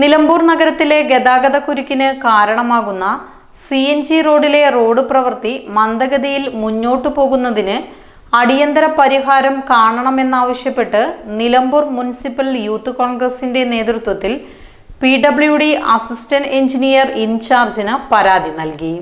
നിലമ്പൂർ നഗരത്തിലെ ഗതാഗത കുരുക്കിന് കാരണമാകുന്ന സി എൻ ജി റോഡിലെ റോഡ് പ്രവൃത്തി മന്ദഗതിയിൽ മുന്നോട്ടു പോകുന്നതിന് അടിയന്തര പരിഹാരം കാണണമെന്നാവശ്യപ്പെട്ട് നിലമ്പൂർ മുനിസിപ്പൽ യൂത്ത് കോൺഗ്രസിന്റെ നേതൃത്വത്തിൽ P W D assistant engineer ഇൻചാർജിന് പരാതി നൽകി.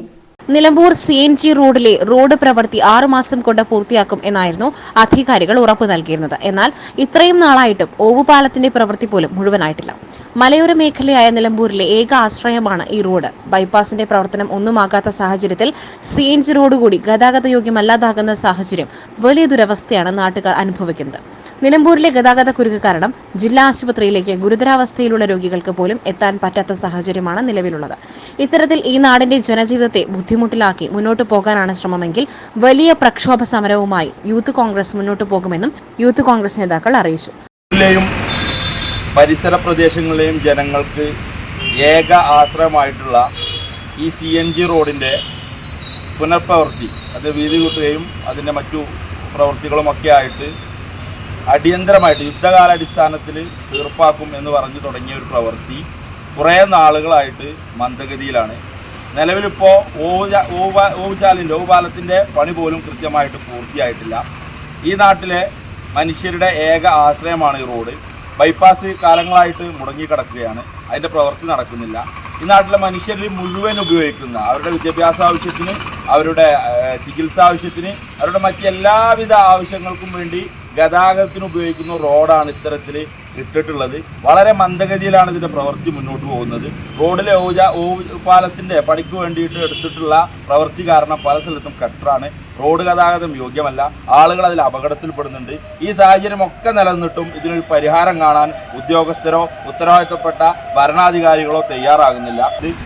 നിലമ്പൂർ സി എൻ ജി റോഡിലെ റോഡ് പ്രവൃത്തി ആറുമാസം കൊണ്ട് പൂർത്തിയാക്കും എന്നായിരുന്നു അധികാരികൾ ഉറപ്പു നൽകിയിരുന്നത്. എന്നാൽ ഇത്രയും നാളായിട്ടും ഓവുപാലത്തിന്റെ പ്രവൃത്തി പോലും മുഴുവനായിട്ടില്ല. മലയോര മേഖലയായ നിലമ്പൂരിലെ ഏക ആശ്രയമാണ് ഈ റോഡ്. ബൈപ്പാസിന്റെ പ്രവർത്തനം ഒന്നുമാകാത്ത സാഹചര്യത്തിൽ സി എൻ ജി റോഡ് കൂടി ഗതാഗത യോഗ്യമല്ലാതാകുന്ന സാഹചര്യം വലിയ ദുരവസ്ഥയാണ് നാട്ടുകാർ അനുഭവിക്കുന്നത്. നിലമ്പൂരിലെ ഗതാഗത കുരുക്ക് കാരണം ജില്ലാ ആശുപത്രിയിലേക്ക് ഗുരുതരാവസ്ഥയിലുള്ള രോഗികൾക്ക് പോലും എത്താൻ പറ്റാത്ത സാഹചര്യമാണ് നിലവിലുള്ളത്. ഇത്തരത്തിൽ ഈ നാടിന്റെ ജനജീവിതത്തെ ബുദ്ധിമുട്ടിലാക്കി മുന്നോട്ടു പോകാനാണ് ശ്രമമെങ്കിൽ വലിയ പ്രക്ഷോഭ സമരവുമായി യൂത്ത് കോൺഗ്രസ് മുന്നോട്ടു പോകുമെന്നും യൂത്ത് കോൺഗ്രസ് നേതാക്കൾ അറിയിച്ചു. പരിസര പ്രദേശങ്ങളിലെയും ജനങ്ങൾക്ക് ഏക ആശ്രയമായിട്ടുള്ള ഈ സി എൻ ജി റോഡിന്റെ പുനഃപ്രവൃത്തി അത് വീതി കൂട്ടുകയും അതിന്റെ മറ്റു പ്രവൃത്തികളുമൊക്കെ ആയിട്ട് അടിയന്തരമായിട്ട് യുദ്ധകാലാടിസ്ഥാനത്തിൽ തീർപ്പാക്കും എന്ന് പറഞ്ഞു തുടങ്ങിയ ഒരു പ്രവൃത്തി കുറേ നാളുകളായിട്ട് മന്ദഗതിയിലാണ്. നിലവിലിപ്പോൾ ഓവുചാ ഓവ ഓവുചാലിന്റെ ഓവുപാലത്തിന്റെ പണി പോലും കൃത്യമായിട്ട് പൂർത്തിയായിട്ടില്ല. ഈ നാട്ടിലെ മനുഷ്യരുടെ ഏക ആശ്രയമാണ് ഈ റോഡ്. ബൈപ്പാസ് കാലങ്ങളായിട്ട് മുടങ്ങിക്കിടക്കുകയാണ് അതിന്റെ പ്രവൃത്തി നടക്കുന്നില്ല. ഈ നാട്ടിലെ മനുഷ്യരിൽ മുഴുവൻ ഉപയോഗിക്കുന്ന അവരുടെ വിദ്യാഭ്യാസ ആവശ്യത്തിന് അവരുടെ ചികിത്സ ആവശ്യത്തിന് അവരുടെ മറ്റെല്ലാവിധ ആവശ്യങ്ങൾക്കും വേണ്ടി ഗതാഗതത്തിന് ഉപയോഗിക്കുന്ന റോഡാണ് ഇത്തരത്തിൽ ഇട്ടിട്ടുള്ളത്. വളരെ മന്ദഗതിയിലാണ് ഇതിന്റെ പ്രവൃത്തി മുന്നോട്ട് പോകുന്നത്. റോഡിലെ ഓജ ഓ പാലത്തിന്റെ പണിക്ക് വേണ്ടിയിട്ട് എടുത്തിട്ടുള്ള പ്രവൃത്തി കാരണം പല സ്ഥലത്തും കട്ടറാണ്. റോഡ് ഗതാഗതം യോഗ്യമല്ല. ആളുകൾ അതിൽ അപകടത്തിൽപ്പെടുന്നുണ്ട്. ഈ സാഹചര്യമൊക്കെ നിലനിന്നിട്ടും ഇതിനൊരു പരിഹാരം കാണാൻ ഉദ്യോഗസ്ഥരോ ഉത്തരവാദിത്തപ്പെട്ട ഭരണാധികാരികളോ തയ്യാറാകുന്നില്ല.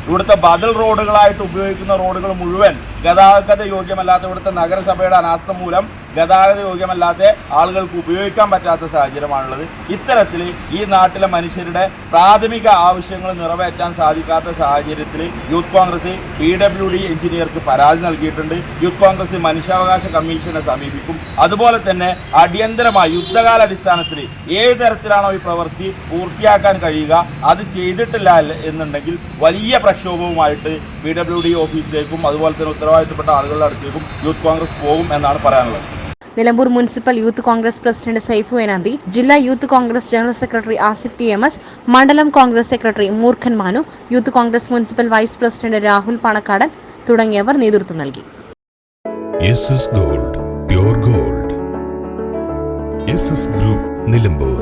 ഇവിടുത്തെ ബദൽ റോഡുകളായിട്ട് ഉപയോഗിക്കുന്ന റോഡുകൾ മുഴുവൻ ഗതാഗത യോഗ്യമല്ലാത്ത ഇവിടുത്തെ നഗരസഭയുടെ അനാസ്ഥ മൂലം ഗതാഗത യോഗ്യമല്ലാത്ത ആളുകൾക്ക് ഉപയോഗിക്കാൻ പറ്റാത്ത സാഹചര്യമാണുള്ളത്. ഇത്തരത്തിൽ ഈ നാട്ടിലെ മനുഷ്യരുടെ പ്രാഥമിക ആവശ്യങ്ങൾ നിറവേറ്റാൻ സാധിക്കാത്ത സാഹചര്യത്തിൽ youth Congress P W D എഞ്ചിനീയർക്ക് പരാതി നൽകിയിട്ടുണ്ട്. യൂത്ത് കോൺഗ്രസ് മനുഷ്യാവകാശ കമ്മീഷനെ സമീപിക്കും. അതുപോലെ തന്നെ അടിയന്തരമായി യുദ്ധകാലാടിസ്ഥാനത്തിൽ ഏത് തരത്തിലാണോ ഈ പ്രവൃത്തി പൂർത്തിയാക്കാൻ കഴിയുക അത് ചെയ്തിട്ടില്ല എന്നുണ്ടെങ്കിൽ വലിയ പ്രക്ഷോഭവുമായിട്ട് പി ഡബ്ല്യു ഡി ഓഫീസിലേക്കും അതുപോലെ തന്നെ ഉത്തരവാദിത്തപ്പെട്ട ആളുകളുടെ അടുത്തേക്കും യൂത്ത് കോൺഗ്രസ് പോകും എന്നാണ് പറയാനുള്ളത്. Nilambur municipal youth Congress president Saifu Enanthi ജില്ലാ youth Congress general secretary Asif T M S മണ്ഡലം Congress secretary Moorkhan Manu youth Congress municipal vice president Rahul Panakkadan തുടങ്ങിയവർ നേതൃത്വം നൽകി. Gold gold group Nilambur